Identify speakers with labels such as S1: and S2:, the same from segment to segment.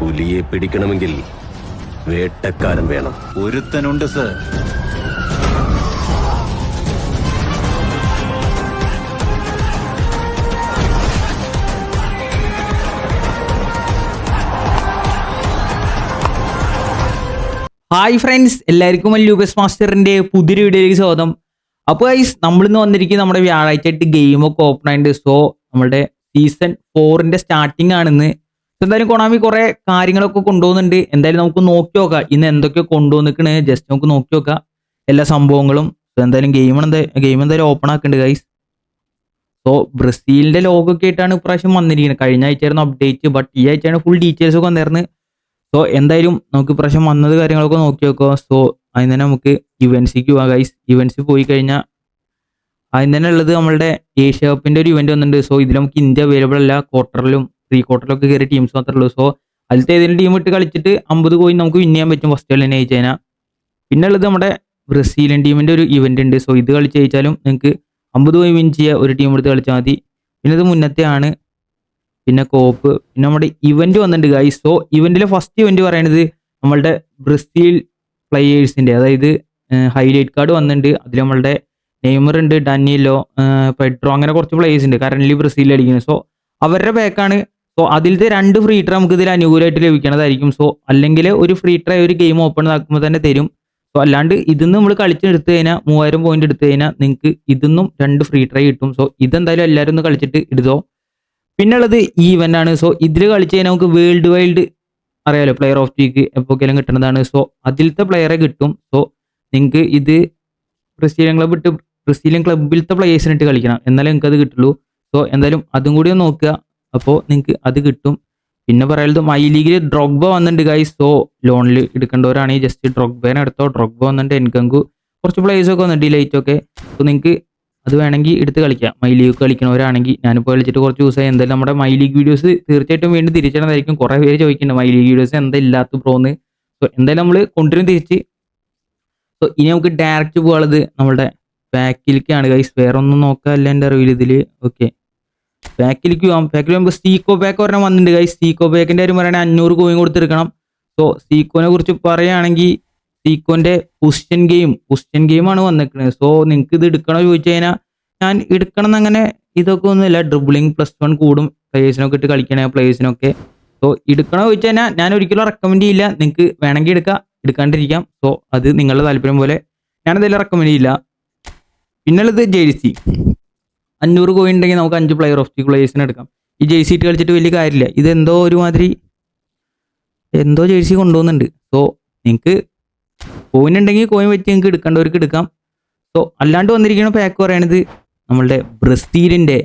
S1: പുലിയെ പിടിക്കണമെങ്കിൽ വേട്ടക്കാരൻ വേണം.
S2: ഒരുത്തനുണ്ട് sir.
S3: Hi friends എല്ലാവർക്കും ലൂബസ് മാസ്റ്ററിന്റെ പുതിയൊരു വീഡിയോയിലേക്ക് സ്വാഗതം. അപ്പോൾ ഗൈസ് നമ്മളിന്ന് വന്നിരിക്കുന്നത് നമ്മുടെ വ്യാഴാഴ്ച ആയിട്ട് ഗെയിമൊക്കെ ഓപ്പൺ ആയിട്ടുണ്ട് സോ നമ്മുടെ സീസൺ ഫോറിന്റെ സ്റ്റാർട്ടിംഗ് ആണെന്ന്. എന്തായാലും കൊണാമി കുറെ കാര്യങ്ങളൊക്കെ കൊണ്ടുപോകുന്നുണ്ട്. എന്തായാലും നമുക്ക് നോക്കി നോക്കാം. ഇന്ന് എന്തൊക്കെ കൊണ്ടുവന്നിക്കണ്? ജസ്റ്റ് നമുക്ക് നോക്കി നോക്കാം. എല്ലാ സംഭവങ്ങളും. എന്തായാലും ഗെയിം എന്താ ഗെയിം എന്തായാലും ഓപ്പൺ ആക്കുന്നുണ്ട് ഗൈസ് സോ ബ്രസീലിന്റെ ലോഗൊക്കെ ആയിട്ടാണ് ഇപ്രാവശ്യം വന്നിരിക്കുന്നത് കഴിഞ്ഞ ആഴ്ചയായിരുന്നു അപ്ഡേറ്റ് ബട്ട് ഈ ആഴ്ചയാണ് ഫുൾ ഡീറ്റെയിൽസ് ഒക്കെ വന്നിരുന്നത്. സോ എന്തായാലും നമുക്ക് ഇപ്രാവശ്യം വന്നത് കാര്യങ്ങളൊക്കെ നോക്കി നോക്കുക സോ അതിന് തന്നെ നമുക്ക് ഇവൻസിക്ക് പോവാം ഗൈസ് യുവൻസി പോയി കഴിഞ്ഞാൽ അതിന് തന്നെ ഉള്ളത് നമ്മളുടെ ഏഷ്യ കപ്പിന്റെ ഒരു ഇവന്റ് വന്നിട്ടുണ്ട്. സോ ഇതിൽ നമുക്ക് ഇന്ത്യ അവൈലബിൾ അല്ല. ക്വാർട്ടറിലും പ്രീ ക്വാർട്ടറിലൊക്കെ കയറിയ ടീംസ് മാത്രമേ ഉള്ളൂ. സോ അതിലത്തെ ഏതെങ്കിലും ടീം ഇട്ട് കളിച്ചിട്ട് അമ്പത് കോയിൻ നമുക്ക് വിൻ ചെയ്യാൻ പറ്റും ഫസ്റ്റ് കളി തന്നെ ജയിച്ചു കഴിഞ്ഞാൽ പിന്നെ ഉള്ളത് നമ്മുടെ ബ്രസീലിയൻ ടീമിന്റെ ഒരു ഇവന്റ് ഉണ്ട്. സോ ഇത് കളിച്ച് ജയിച്ചാലും നിങ്ങൾക്ക് അമ്പത് കോയിൻ വിൻ ചെയ്യുക ഒരു ടീം എടുത്ത് കളിച്ചാൽ മതി. പിന്നെ ഇത് മുന്നത്തെ ആണ്. പിന്നെ കോപ്പ് പിന്നെ നമ്മുടെ ഇവന്റ് വന്നിട്ടുണ്ട് ഗൈസ് സോ ഇവന്റിലെ ഫസ്റ്റ് ഇവന്റ് പറയുന്നത് നമ്മളുടെ ബ്രസീൽ പ്ലെയേഴ്സിന്റെ അതായത് ഹൈലൈറ്റ് കാർഡ് വന്നിട്ടുണ്ട്. അതിൽ നമ്മളുടെ നെയ്മർ ഉണ്ട് ഡാനിയലോ പെഡ്രോ അങ്ങനെ കുറച്ച് പ്ലേയേഴ്സ് ഉണ്ട്. കറന്റ് ബ്രസീലിൽ അടിക്കുന്നത് സോ അവരുടെ ബാക്കാണ് സോ അതിലത്തെ രണ്ട് ഫ്രീ ട്രൈ നമുക്ക് ഇതിൽ അനുകൂലമായിട്ട് ലഭിക്കണതായിരിക്കും. സോ അല്ലെങ്കിൽ ഒരു ഫ്രീ ട്രൈ ഒരു ഗെയിം ഓപ്പൺ ആക്കുമ്പോൾ തന്നെ തരും. സോ അല്ലാണ്ട് ഇതിന്ന് നമ്മൾ കളിച്ചെടുത്തു കഴിഞ്ഞാൽ മൂവായിരം പോയിന്റ് എടുത്തു കഴിഞ്ഞാൽ നിങ്ങൾക്ക് ഇതിന്നും രണ്ട് ഫ്രീ ട്രൈ കിട്ടും. സോ ഇതെന്തായാലും എല്ലാവരും ഒന്ന് കളിച്ചിട്ട് ഇടുതോ. പിന്നെ ഉള്ളത് ഈ ആണ്. സോ ഇതിൽ കളിച്ച് കഴിഞ്ഞാൽ നമുക്ക് വേൾഡ് വൈൽഡ് അറിയാലോ പ്ലെയർ ഓഫ് വീക്ക് എപ്പോഴെങ്കിലും കിട്ടുന്നതാണ്. സോ അതിലത്തെ പ്ലെയറെ കിട്ടും. സോ നിങ്ങൾക്ക് ഇത് ബ്രസീലിയൻ ക്ലബ് ഇട്ട് ബ്രസീലിയൻ ക്ലബിലത്തെ പ്ലേയേഴ്സിന് ഇട്ട് കളിക്കണം. എന്നാലേ നിങ്ങൾക്ക് അത് കിട്ടുള്ളൂ. സോ എന്തായാലും അതും കൂടി നോക്കുക. അപ്പോൾ നിങ്ങൾക്ക് അത് കിട്ടും. പിന്നെ പറയുന്നത് മൈ ലീഗിൽ ഡ്രോഗ്ബ വന്നിട്ടുണ്ട് ഗൈസ് സോ ലോണിൽ എടുക്കേണ്ടവരാണെങ്കിൽ ജസ്റ്റ് ഡ്രോഗ്ബേനെ എടുത്തോ. ഡ്രോഗ്ബ വന്നിട്ട് എൻകങ്കു കുറച്ച് പ്ലേസ് ഒക്കെ വന്നിട്ട് ഒക്കെ. സോ നിങ്ങൾക്ക് അത് വേണമെങ്കിൽ എടുത്ത് കളിക്കാം. മൈ ലീഗ് കളിക്കണവരാണെങ്കിൽ. ഞാനിപ്പോൾ കളിച്ചിട്ട് കുറച്ച് ദിവസമായി എന്തായാലും നമ്മുടെ മൈ ലീഗ് വീഡിയോസ് തീർച്ചയായിട്ടും വീണ്ടും തിരിച്ചിടുന്നതായിരിക്കും കുറേ പേര് ചോദിക്കുന്നുണ്ട് മൈ ലീഗ് വീഡിയോസ് എന്താ ഇല്ലാത്ത ബ്രോന്ന് സോ എന്തായാലും നമ്മൾ കൊണ്ടുവരും തിരിച്ച്. സോ ഇനി നമുക്ക് ഡയറക്റ്റ് പോകാനുള്ളത് നമ്മുടെ ബാക്കിലേക്കാണ് ഗൈസ് വേറെ ഒന്നും നോക്കാല്ല എന്റെ അറിവിൽ ഇതിൽ ഓക്കെ ബാക്കിലേക്ക് പോകാം ബാക്കിൽ പോകുമ്പോൾ സീക്കോ ബാക്ക് ഒരെണ്ണം വന്നിട്ടുണ്ട് കൈ സീക്കോ ബാക്കിന്റെ കാര്യം പറയുകയാണെങ്കിൽ അഞ്ഞൂറ് കോയിൻ കൊടുത്തിരിക്കണം. സോ സീക്കോനെ കുറിച്ച് പറയുകയാണെങ്കിൽ സീക്കോന്റെ പൊസിഷൻ ഗെയിം പൊസിഷൻ ഗെയിമാണ് വന്നിരിക്കുന്നത്. സോ നിങ്ങൾക്ക് ഇത് എടുക്കണോ ചോദിച്ചു കഴിഞ്ഞാൽ ഞാൻ എടുക്കണം എന്നങ്ങനെ ഇതൊക്കെ ഒന്നുമില്ല. ഡ്രിബിളിങ് പ്ലസ് വൺ കൂടും. പ്ലേയേഴ്സിനൊക്കെ ഇട്ട് കളിക്കണ പ്ലേയേഴ്സിനൊക്കെ സോ എടുക്കണോ ചോദിച്ചു കഴിഞ്ഞാൽ ഞാൻ ഒരിക്കലും റെക്കമെൻഡ് ചെയ്യില്ല. നിങ്ങൾക്ക് വേണമെങ്കിൽ എടുക്കാം. എടുക്കാണ്ടിരിക്കാം. സോ അത് നിങ്ങളുടെ താല്പര്യം പോലെ ഞാനതെല്ലാം റെക്കമെൻഡ് ചെയ്യില്ല. പിന്നുള്ളത് ജേഴ്സി അഞ്ഞൂറ് കോയിൻ ഉണ്ടെങ്കിൽ നമുക്ക് അഞ്ച് പ്ലെയർ ഓഫ് ദി പ്ലേയേഴ്സിനെ എടുക്കാം. ഈ ജേഴ്സി ഇട്ട് കളിച്ചിട്ട് വലിയ കാര്യമില്ല. ഇത് എന്തോ ഒരുമാതിരി എന്തോ ജേഴ്സി കൊണ്ടുപോകുന്നുണ്ട്. സോ നിങ്ങൾക്ക് കോയിൻ ഉണ്ടെങ്കിൽ കോയിൻ വെച്ച് നിങ്ങൾക്ക് എടുക്കേണ്ടവർക്ക് എടുക്കാം. സോ അല്ലാണ്ട് വന്നിരിക്കുന്ന പാക്ക് പറയണത് നമ്മളുടെ ബ്രസീലിന്റെ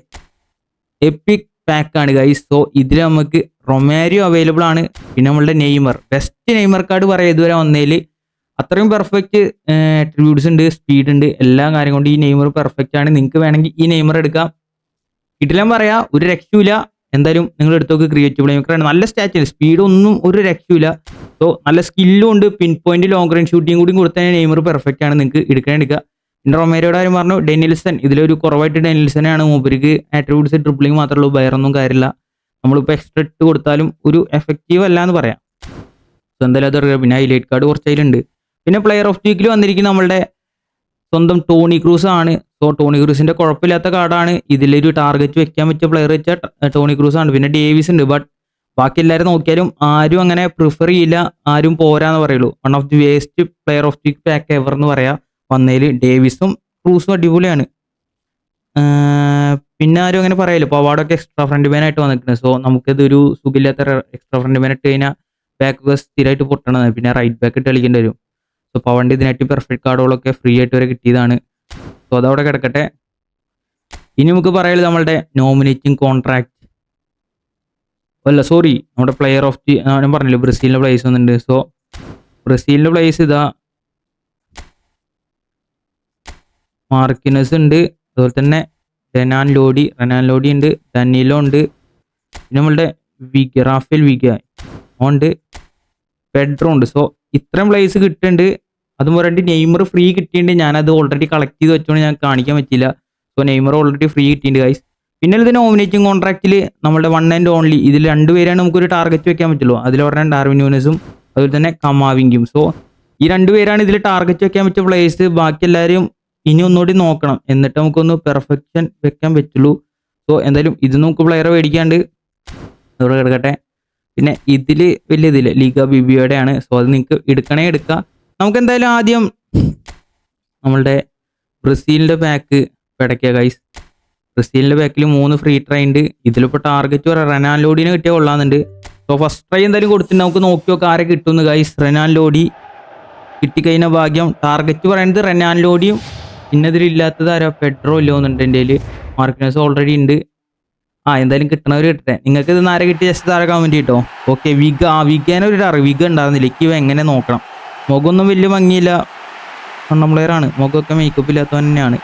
S3: എപ്പിക് പാക്കാണ് ഗൈസ് സോ ഇതിൽ നമുക്ക് റൊമാരിയോ അവൈലബിൾ ആണ്. പിന്നെ നമ്മളുടെ നെയ്മർ. ബെസ്റ്റ് നെയ്മർ കാർഡ് പറയാം ഇതുവരെ വന്നതിൽ അത്രയും പെർഫെക്റ്റ് അട്രിബ്യൂട്ട്സ് ഉണ്ട് സ്പീഡ് ഉണ്ട് എല്ലാ കാര്യം കൊണ്ട് ഈ നെയ്മർ പെർഫെക്റ്റ് ആണ്. നിങ്ങൾക്ക് വേണമെങ്കിൽ ഈ നെയ്മർ എടുക്കാം. കിട്ടില്ല പറയാ ഒരു രക്ഷയില്ല എന്തായാലും നിങ്ങൾ എടുത്തൊക്കെ ക്രിയേറ്റീവ് പ്ലേമേക്കറാണ് നല്ല സ്റ്റാച്ച് സ്പീഡ് ഒന്നും ഒരു രക്ഷയില്ല സോ നല്ല സ്കില്ലും ഉണ്ട്. Pin point long range shooting കൂടി കൊടുത്താൽ നെയ്മർ പെർഫെക്റ്റ് ആണ് നിങ്ങൾക്ക് എടുക്കാൻ എടുക്കുക. പിന്നെ റൊമേരോയുടെ കാര്യം പറഞ്ഞു ഡെനിൽസൺ. ഇതിലൊരു കുറവായിട്ട് ഡെനിൽസനാണ് മൂപ്പർക്ക് ആട്രിബ്യൂട്ട്സ് ട്രിപ്പിളിംഗ് മാത്രമേ ഉള്ളൂ വേറൊന്നും കാര്യമില്ല. നമ്മളിപ്പോൾ എക്സ്ട്രാ ഇട്ട് കൊടുത്താലും ഒരു എഫക്റ്റീവ് അല്ല എന്ന് പറയാം. സോ എന്തായാലും അത് പിന്നെ ഹൈലൈറ്റ് കാർഡ് കുറച്ച് അതിലുണ്ട് പിന്നെ പ്ലെയർ ഓഫ് ദി വീക്കിൽ വന്നിരിക്കുന്ന നമ്മളുടെ സ്വന്തം ടോണി ക്രൂസ് ആണ്. സോ ടോണി ക്രൂസിന്റെ കുഴപ്പമില്ലാത്ത കാർഡാണ് ഇതിലൊരു ടാർഗറ്റ് വെക്കാൻ പറ്റിയ പ്ലെയർ വെച്ചാൽ ടോണി ക്രൂസ് ആണ്. പിന്നെ ഡേവിസ് ഉണ്ട്. ബട്ട് ബാക്കി എല്ലാവരും നോക്കിയാലും ആരും അങ്ങനെ പ്രിഫർ ചെയ്യില്ല. ആരും പോരാന്ന് പറയുള്ളൂ. One of the waste player of the pack ever എന്ന് പറയാം. വന്നതിൽ ഡേവിസും ക്രൂസും അടിപൊളിയാണ്. പിന്നെ ആരും അങ്ങനെ പറയല്ലോ ഇപ്പോൾ അവാർഡൊക്കെ എക്സ്ട്രാ ഫ്രണ്ട് ആയിട്ട് വന്നിട്ടുണ്ട്. സോ നമുക്കിതൊരു സുഖമില്ലാത്ത എക്സ്ട്രാ ഫ്രണ്ട് മാൻ ഇട്ട് കഴിഞ്ഞാൽ ബാക്ക് സ്ഥിരമായിട്ട് പൊട്ടണതാണ്. പിന്നെ റൈറ്റ് ബാക്ക് ഇട്ട് കളിക്കേണ്ടി വരും. സോ പവന്റെ ഇതിനായിട്ട് പെർഫെക്റ്റ് കാർഡുകളൊക്കെ ഫ്രീ ആയിട്ട് വരെ കിട്ടിയതാണ്. സോ അതവിടെ കിടക്കട്ടെ. ഇനി നമുക്ക് പറയുന്നത് നമ്മളുടെ നോമിനേറ്റിംഗ് കോൺട്രാക്ട് അല്ല സോറി നമ്മുടെ പ്ലെയർ ഓഫ് ദി ഞാൻ പറഞ്ഞില്ല ബ്രസീലിന്റെ പ്ലേസ് വന്നിട്ടുണ്ട്. സോ ബ്രസീലിന്റെ പ്ലേസ് ഇതാ മാർക്കിനസ് ഉണ്ട് അതുപോലെ തന്നെ റെനാൻ ലോഡി റെനാൻ ലോഡി ഉണ്ട് ഡാനിലോ ഉണ്ട് പിന്നെ നമ്മളുടെ വിഗ റാഫേൽ വിഗ ഉണ്ട് പെഡ്രോ ഉണ്ട്. സോ ഇത്രയും പ്ലേസ് കിട്ടുന്നുണ്ട് അതും പറഞ്ഞിട്ട് നെയ്മർ ഫ്രീ കിട്ടിയിട്ടുണ്ട്. ഞാനത് ഓൾറെഡി കളക്ട് ചെയ്ത് വെച്ചോണ്ട് ഞാൻ കാണിക്കാൻ പറ്റില്ല സോ നെയ്മർ ഓൾറെഡി ഫ്രീ കിട്ടിയിട്ടുണ്ട് ഗൈസ് പിന്നെ ഇത് നോമിനേറ്റിംഗ് കോൺട്രാക്റ്റിൽ നമ്മുടെ വൺ ആൻഡ് ഓൺലി ഇതിൽ രണ്ടുപേരാണ് നമുക്കൊരു ടാർഗറ്റ് വെക്കാൻ പറ്റുള്ളൂ. അതിൽ പറഞ്ഞാൽ ഡാർവിൻ യൂനസും അതുപോലെ തന്നെ കമാവിങ്കും സോ ഈ രണ്ടുപേരാണ് ഇതിൽ ടാർഗറ്റ് വെക്കാൻ പറ്റിയ പ്ലേയേഴ്സ് ബാക്കി എല്ലാവരും ഇനി ഒന്നുകൂടി നോക്കണം. എന്നിട്ട് നമുക്കൊന്ന് പെർഫെക്ഷൻ വെക്കാൻ പറ്റുള്ളൂ. സോ എന്തായാലും ഇത് നമുക്ക് പ്ലെയറെ മേടിക്കാണ്ട് ഇവിടെ കിടക്കട്ടെ. പിന്നെ ഇതിൽ വലിയ ഇതില്ല ലീഗ ബിബിയുടെ ആണ്. സോ അത് നിങ്ങൾക്ക് എടുക്കണേ എടുക്കാം. നമുക്ക് എന്തായാലും ആദ്യം നമ്മളുടെ ബ്രസീലിന്റെ ബാക്ക് പിടയ്ക്കുക ഗൈസ് ബ്രസീലിന്റെ ബാക്കിൽ മൂന്ന് ഫ്രീ ട്രൈ ഉണ്ട്. ഇതിലിപ്പോൾ ടാർഗറ്റ് പറയാം. റെനാൻ ലോഡിനെ കിട്ടിയാൽ കൊള്ളാമെന്നുണ്ട്. സോ ഫസ്റ്റ് ട്രൈ എന്തായാലും കൊടുത്തിട്ട് നമുക്ക് നോക്കി നോക്കാം ആരെ കിട്ടുമെന്ന് ഗൈസ് റെനാൻ ലോഡി കിട്ടിക്കഴിഞ്ഞ ഭാഗ്യം. ടാർഗറ്റ് പറയുന്നത് റെനാൻ ലോഡിയും പിന്നെ ഇതിലില്ലാത്തത് ആരോ? പെട്രോ ഇല്ലോന്നുണ്ട് എന്റെ ഓൾറെഡി ഉണ്ട്. ആ എന്തായാലും കിട്ടണവർ കിട്ടട്ടെ. നിങ്ങൾക്ക് ഇത് നാരെ കിട്ടി ജസ്റ്റ് കമന്റ് കിട്ടോ ഓക്കെ വിഗ ആ വിഗേനെ ഒരു അറിവ് വിഗ ഉണ്ടായിരുന്നില്ല. എനിക്ക് എങ്ങനെ നോക്കണം? മുഖമൊന്നും വലിയ ഭംഗിയില്ല. വണ്ണം പ്ലെയറാണ് മുഖമൊക്കെ മേക്കപ്പ് ഇല്ലാത്തവൻ തന്നെയാണ്.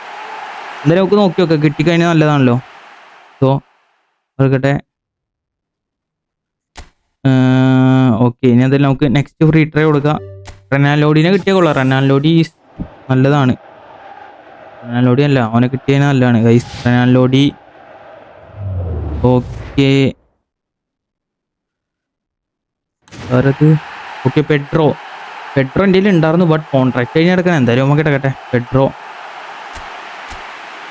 S3: എന്തായാലും നമുക്ക് നോക്കി നോക്കാം. കിട്ടിക്കഴിഞ്ഞാൽ നല്ലതാണല്ലോ. സോ എടുക്കട്ടെ ഓക്കെ ഇനി എന്തായാലും നമുക്ക് നെക്സ്റ്റ് ഫ്രീ ട്രൈ കൊടുക്കാം. റെനാലോഡിനെ കിട്ടിയ കൊള്ളാം. റെനാലോഡി നല്ലതാണ്. റെനാലോഡി അല്ല അവനെ കിട്ടിയതിന് നല്ലതാണ്. ഗൈസ് റെനാലോഡി ഓക്കെ വേറത്? ഓക്കെ പെട്രോ പെട്രോ എന്റെ ഉണ്ടായിരുന്നു ബട്ട് കോൺട്രാക്ട് കഴിഞ്ഞ് എടുക്കണം എന്തായാലും നമുക്ക് എടുക്കട്ടെ Pedro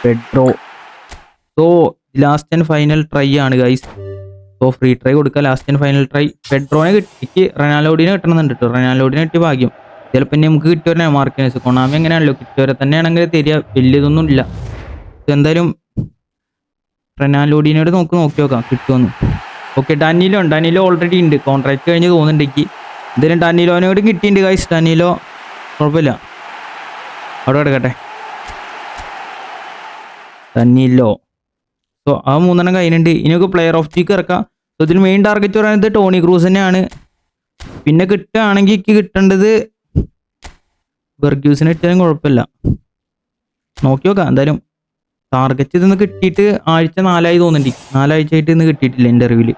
S3: Pedro so last and final try ആണ് ഗൈസ് സോ ഫ്രീ ട്രൈ കൊടുക്കുക. ലാസ്റ്റ് ആൻഡ് ഫൈനൽ ട്രൈ പെട്രോനെ കിട്ടി റെനാലോഡിനെ കിട്ടണമെന്നുണ്ട് കേട്ടോ റെനാലോഡിനെ കിട്ടിയ ഭാഗ്യം. ചിലപ്പോൾ ഇനി നമുക്ക് കിട്ടിയവരെ മാർക്കിനസ് കൊണാമി എങ്ങനെയാണല്ലോ കിട്ടിയവരെ തന്നെയാണെങ്കിൽ തരിക. വലിയതൊന്നും ഇല്ല. എന്തായാലും റെനാലോഡിനോട് നമുക്ക് നോക്കി നോക്കാം. കിട്ടുമെന്ന് ഓക്കെ ഡാനിലോ ഡാനിലോ ഓൾറെഡി ഉണ്ട് കോൺട്രാക്ട് കഴിഞ്ഞ് തോന്നുന്നുണ്ട് എനിക്ക് ടാനിലോനെ കൂടി കിട്ടിയിട്ടുണ്ട് ഗൈസ് ടാനിലോ കുഴപ്പമില്ല. അവിടെ കിടക്കട്ടെ. ടന്നിലോ സോ ആ മൂന്നെണ്ണം കഴിഞ്ഞിട്ടുണ്ട്. ഇനിയൊക്കെ പ്ലെയർ ഓഫ് ദിക്ക് ഇറക്കാം. സോ ഇതിൽ മെയിൻ ടാർഗറ്റ് പറയുന്നത് ടോണി ക്രൂസ് തന്നെയാണ്. പിന്നെ കിട്ടുകയാണെങ്കിൽ എനിക്ക് കിട്ടേണ്ടത് ബെർഗ്യൂസിന് കിട്ടിയാലും കുഴപ്പമില്ല. നോക്കി നോക്കാം എന്തായാലും. ടാർഗറ്റ് ഇതൊന്ന് കിട്ടിയിട്ട് ആഴ്ച നാലായി തോന്നുന്നുണ്ട്. നാലാഴ്ച ആയിട്ട് ഇന്ന് കിട്ടിയിട്ടില്ല എന്റെ അറിവിൽ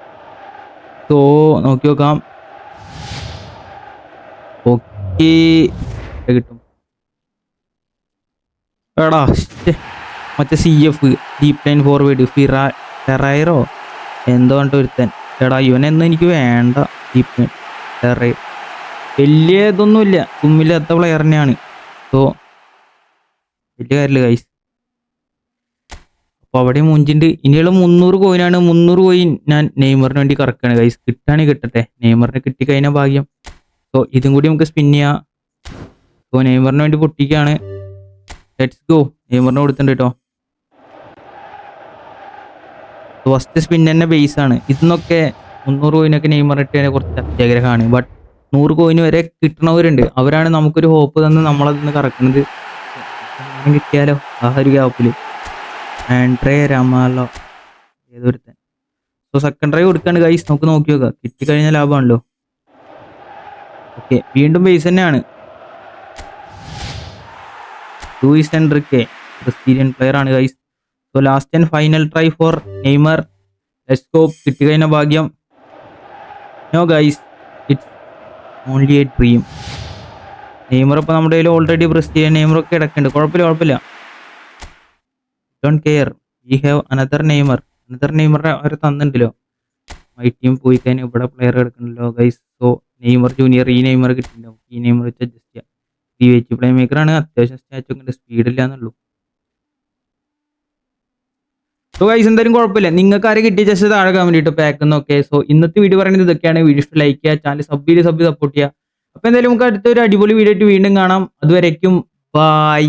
S3: സോ നോക്കി നോക്കാം. കിട്ടും. എടാ. മറ്റേ C F deep line forward ഫിറ ടെറൈറോ എന്തോ കണ്ട ഒരുത്തൻ. എടാ ഇവനെന്നും എനിക്ക് വേണ്ട ഡീപ് ലൈൻ ടെറൈ വലിയ ഇതൊന്നുമില്ല. പ്ലെയർ തന്നെയാണ്. സോ വലിയ കാര്യമില്ല കൈസ് അപ്പോൾ അവിടെ മുഞ്ചിണ്ട്. ഇനിയുള്ള മുന്നൂറ് കോയിനാണ് മുന്നൂറ് കോയിൻ ഞാൻ നെയ്മറിന് വേണ്ടി കറക്കാണ് കൈസ് കിട്ടാണെങ്കിൽ കിട്ടട്ടെ. നെയ്മറിന് കിട്ടിക്കഴിഞ്ഞാൽ ഭാഗ്യം. സോ ഇതും കൂടി നമുക്ക് സ്പിൻ ചെയ്യാം. സോ നെയ്മറിന് വേണ്ടി പൊട്ടിക്കുകയാണ് ലെറ്റ്സ് ഗോ നെയ്മറിന് കൊടുത്തിട്ടുണ്ട് കേട്ടോ ഫസ്റ്റ് സ്പിൻ തന്നെ ബേസ് ആണ്. ഇതിന്നൊക്കെ മുന്നൂറ് കോയിനൊക്കെ നെയ്മർ ഇട്ട് കുറച്ച് അത്യാഗ്രഹമാണ്. ബട്ട് നൂറ് കോയിന് വരെ കിട്ടണവരുണ്ട്. അവരാണ് നമുക്കൊരു ഹോപ്പ് തന്ന് നമ്മളതിന്ന് കറക്കുന്നത്. കിട്ടിയാലോ? ആ ഒരു ഗ്യാപ്പിൽ ആൻഡ്രേ രാമാലോ ഏതൊരുത്തൻ? സോ സെക്കൻഡ് ഡ്രൈവ് കൊടുക്കാണ് ഗൈസ് നമുക്ക് നോക്കി നോക്കാം. കിട്ടിക്കഴിഞ്ഞാൽ ലാഭമാണല്ലോ. ഓക്കെ വീണ്ടും ബേസ് തന്നെയാണ്. ലൂയിസ് എൻട്രിക്കെ ബ്രസീലിയൻ പ്ലെയർ ആണ് guys so last and final try for Neymar let's go കിട്ടിക്കഴിഞ്ഞ ഭാഗ്യം. No guys it's only a dream Neymar ഇപ്പോൾ നമ്മുടെ കയ്യിൽ ഓൾറെഡി ക്രിസ്റ്റീരിയൻ നെയ്മർ ഒക്കെ കിടക്കുന്നുണ്ട്. കുഴപ്പമില്ല കുഴപ്പമില്ല. Don't care we have another Neymar another നെയ്മറെ അവർ തന്നിട്ടുണ്ടല്ലോ. മൈ ടീം പോയി കഴിഞ്ഞാൽ ഇവിടെ പ്ലെയർ എടുക്കണല്ലോ ഗൈസ് സോ നെയ്മർ ജൂനിയർ ഈ നെയ്മർ കിട്ടിയിട്ടുണ്ടാവും ഈ നെയ്മർ വെച്ച് അഡ്ജസ്റ്റ് ചെയ്യാം. ഡി വെച്ച് പ്ലേ മേക്കറാണ് അത്യാവശ്യം സ്റ്റാച്ചു ഒക്കെ സ്പീഡ് ഇല്ല എന്നുള്ളൂ. സോ ഗൈസ് എന്തായാലും കുഴപ്പമില്ല. നിങ്ങൾക്ക് ആരെ കിട്ടിയ ജസ്റ്റ് താഴെ കമന്റ് പാക്ക് എന്നൊക്കെ സോ ഇന്നത്തെ വീഡിയോ പറയുന്നത് ഇതൊക്കെയാണ്. വീഡിയോ ഇഷ്ടം ലൈക്ക് ചെയ്യുക. ചാനൽ സബ് ചെയ്ത് സബ് സപ്പോർട്ട് ചെയ്യുക. അപ്പോൾ എന്തായാലും നമുക്ക് അടുത്തൊരു അടിപൊളി വീഡിയോ ആയിട്ട് വീണ്ടും കാണാം. അതുവരേക്കും ബൈ